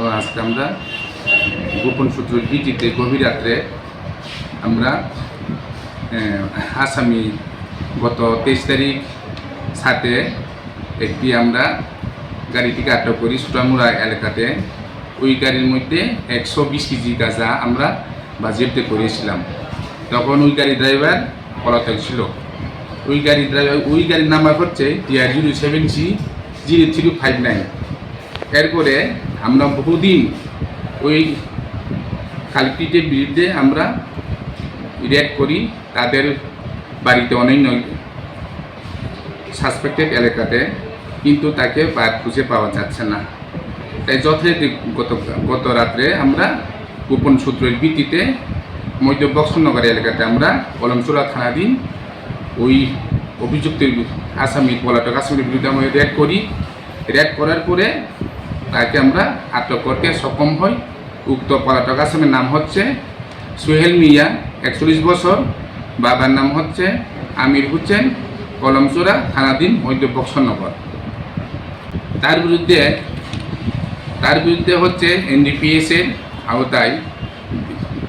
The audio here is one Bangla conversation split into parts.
ও আজকে আমরা গোপন সূত্র ভিত্তিতে গভীর রাত্রে আমরা আসামি গত তেইশ তারিখ সাথে একটি আমরা গাড়িটিকে আটক করি সুরামুড়া এলাকাতে। ওই গাড়ির মধ্যে একশো বিশ কেজি গাঁজা আমরা বাজেপ্ত করেছিলাম। তখন ওই গাড়ি ড্রাইভার পলাতক ছিল। ওই গাড়ি ড্রাইভার, ওই গাড়ির নাম্বার হচ্ছে TR zero seven G zero three five nine. এরপরে আমরা বহুদিন ওই কালপিটের বিরুদ্ধে আমরা রেড করি, তাদের বাড়িতে অনন্য সাসপেক্টেড এলাকাতে, কিন্তু তাকে বা খুঁজে পাওয়া যাচ্ছে না। তাই যথারীতি গত গত রাত্রে আমরা গোপন সূত্রের ভিত্তিতে মধ্য বক্সনগর এলাকাতে আমরা কলমচোলা থানাধীন ওই অভিযুক্তের আসামি পলাতক আসামির বিরুদ্ধে আমরা রেড করি। রেড করার পরে তাকে আমরা আটক করতে সক্ষম হই। উক্ত পলাতক আসামের নাম হচ্ছে সোহেল মিয়া, একচল্লিশ বছর। বাবার নাম হচ্ছে আমির হোসেন, কলমচোরা থানাধীন মধ্য বক্সনগর তার বিরুদ্ধে তার বিরুদ্ধে হচ্ছে এনডিপিএস এর আওতায়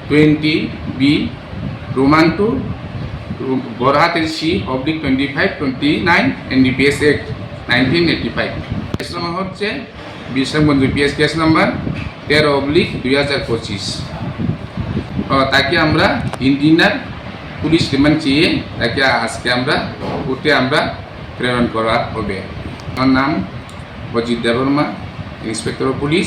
twenty B roman two বরহাতের C oblique twenty five twenty nine, NDPS act nineteen eighty five. হচ্ছে বিশ্রামগঞ্জ পিএস কেস নাম্বার তেরো অবলিক দুই হাজার পঁচিশ। তাকে আমরা ইঞ্জিনিয়ার পুলিশ রিমান্ড চেয়ে তাকে আজকে আমরা কোর্টে আমরা প্রেরণ করা হবে। আমার নাম Ajit Debbarma inspector of police